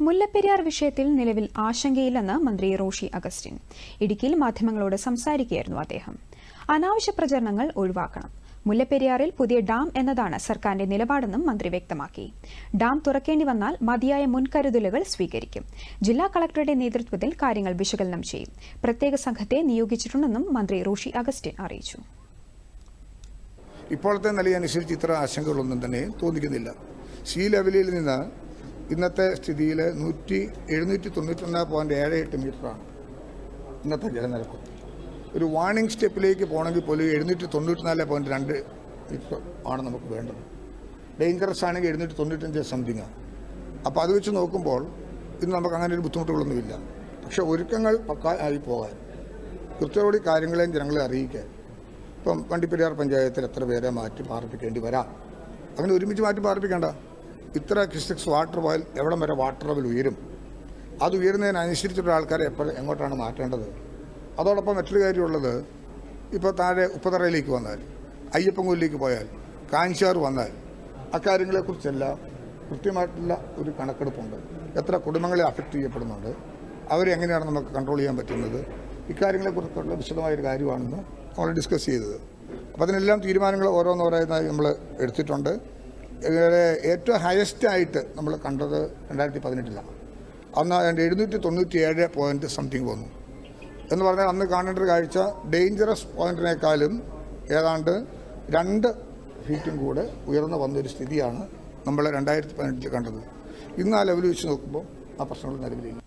മുല്ലപ്പെരിയാർ വിഷയത്തിൽ നിലവിൽ ആശങ്കയില്ലെന്ന് മന്ത്രി റോഷി അഗസ്റ്റിൻ. ഇടുക്കിയിൽ മാധ്യമങ്ങളോട് സംസാരിക്കുകയായിരുന്നു അദ്ദേഹം. അനാവശ്യ പ്രചരണങ്ങൾ ഒഴിവാക്കണം. മുല്ലപ്പെരിയാറിൽ പുതിയ ഡാം എന്നതാണ് സർക്കാരിന്റെ നിലപാടെന്നും മന്ത്രി വ്യക്തമാക്കി. ഡാം തുറക്കേണ്ടി വന്നാൽ മതിയായ മുൻകരുതലുകൾ സ്വീകരിക്കും. ജില്ലാ കളക്ടറുടെ നേതൃത്വത്തിൽ കാര്യങ്ങൾ വിശകലനം ചെയ്യും. പ്രത്യേക സംഘത്തെ നിയോഗിച്ചിട്ടുണ്ടെന്നും മന്ത്രി റോഷി അഗസ്റ്റിൻ അറിയിച്ചു. ഇപ്പോഴത്തെ നിലയനുസരിച്ച് ഇത്ര ആശങ്കകളൊന്നും തന്നെ തോന്നിക്കുന്നില്ല. സി ലെവലിൽ നിന്ന് ഇന്നത്തെ സ്ഥിതിയിൽ നൂറ്റി എഴുന്നൂറ്റി തൊണ്ണൂറ്റൊന്ന് പോയിന്റ് ഏഴ് എട്ട് മീറ്ററാണ് ഇന്നത്തെ ജലനിരപ്പ്. ഒരു വാണിംഗ് സ്റ്റെപ്പിലേക്ക് പോകണമെങ്കിൽ പോലും എഴുന്നൂറ്റി തൊണ്ണൂറ്റിനാല് പോയിന്റ് രണ്ട് മീറ്റർ ആണ് നമുക്ക് വേണ്ടത്. ഡേഞ്ചറസ് ആണെങ്കിൽ എഴുന്നൂറ്റി തൊണ്ണൂറ്റഞ്ച് സംതിങ്ങാണ് അപ്പോൾ അത് വെച്ച് നോക്കുമ്പോൾ ഇന്ന് നമുക്ക് അങ്ങനെ ഒരു ബുദ്ധിമുട്ടുകളൊന്നുമില്ല. പക്ഷേ ഒരുക്കങ്ങൾ പക്ക ആയി പോകാൻ കൃത്യമായി കാര്യങ്ങളെയും ജനങ്ങളെ അറിയിക്കാൻ ഇപ്പം വണ്ടിപ്പെരിയാർ പഞ്ചായത്തിൽ എത്ര പേരെ മാറ്റി പാർപ്പിക്കേണ്ടി വരാം? അങ്ങനെ ഒരുമിച്ച് മാറ്റി പാർപ്പിക്കേണ്ട. ഇത്ര ക്രിസ്റ്റിക്സ് വാട്ടർ പോയാൽ എവിടം വരെ വാട്ടർ ലെവൽ ഉയരും? അത് ഉയരുന്നതിനനുസരിച്ചുള്ള ആൾക്കാരെ എപ്പോൾ എങ്ങോട്ടാണ് മാറ്റേണ്ടത്? അതോടൊപ്പം മറ്റൊരു കാര്യമുള്ളത് ഇപ്പോൾ താഴെ ഉപ്പതറയിലേക്ക് വന്നാൽ അയ്യപ്പങ്കൂലിലേക്ക് പോയാൽ കാഞ്ചാർ വന്നാൽ അക്കാര്യങ്ങളെക്കുറിച്ചെല്ലാം കൃത്യമായിട്ടുള്ള ഒരു കണക്കെടുപ്പുണ്ട്. എത്ര കുടുംബങ്ങളെ അഫക്റ്റ് ചെയ്യപ്പെടുന്നുണ്ട് അവരെ എങ്ങനെയാണ് നമുക്ക് കൺട്രോൾ ചെയ്യാൻ പറ്റുന്നത്? ഇക്കാര്യങ്ങളെക്കുറിച്ചുള്ള വിശദമായൊരു കാര്യമാണെന്ന് നമ്മൾ ഡിസ്കസ് ചെയ്തത്. അപ്പോൾ അതിനെല്ലാം തീരുമാനങ്ങൾ ഓരോന്നോരോന്നായി നമ്മൾ എടുത്തിട്ടുണ്ട്. ഏറ്റവും ഹയസ്റ്റ് ആയിട്ട് നമ്മൾ കണ്ടത് രണ്ടായിരത്തി പതിനെട്ടിലാണ് അന്ന് അതിന്റെ എഴുന്നൂറ്റി തൊണ്ണൂറ്റി ഏഴ് പോയിന്റ് സംതിങ് വന്നു. എന്ന് പറഞ്ഞാൽ അന്ന് കാണേണ്ട ഒരു കാഴ്ച ഡേഞ്ചറസ് പോയിന്റിനേക്കാളും ഏതാണ്ട് രണ്ട് ഫീറ്റും കൂടെ ഉയർന്നു വന്നൊരു സ്ഥിതിയാണ് നമ്മൾ രണ്ടായിരത്തി പതിനെട്ടിൽ കണ്ടത്. ഇന്ന് ആ ലെവൽ വെച്ച് നോക്കുമ്പോൾ ആ പ്രശ്നങ്ങൾ നിലവിലില്ല.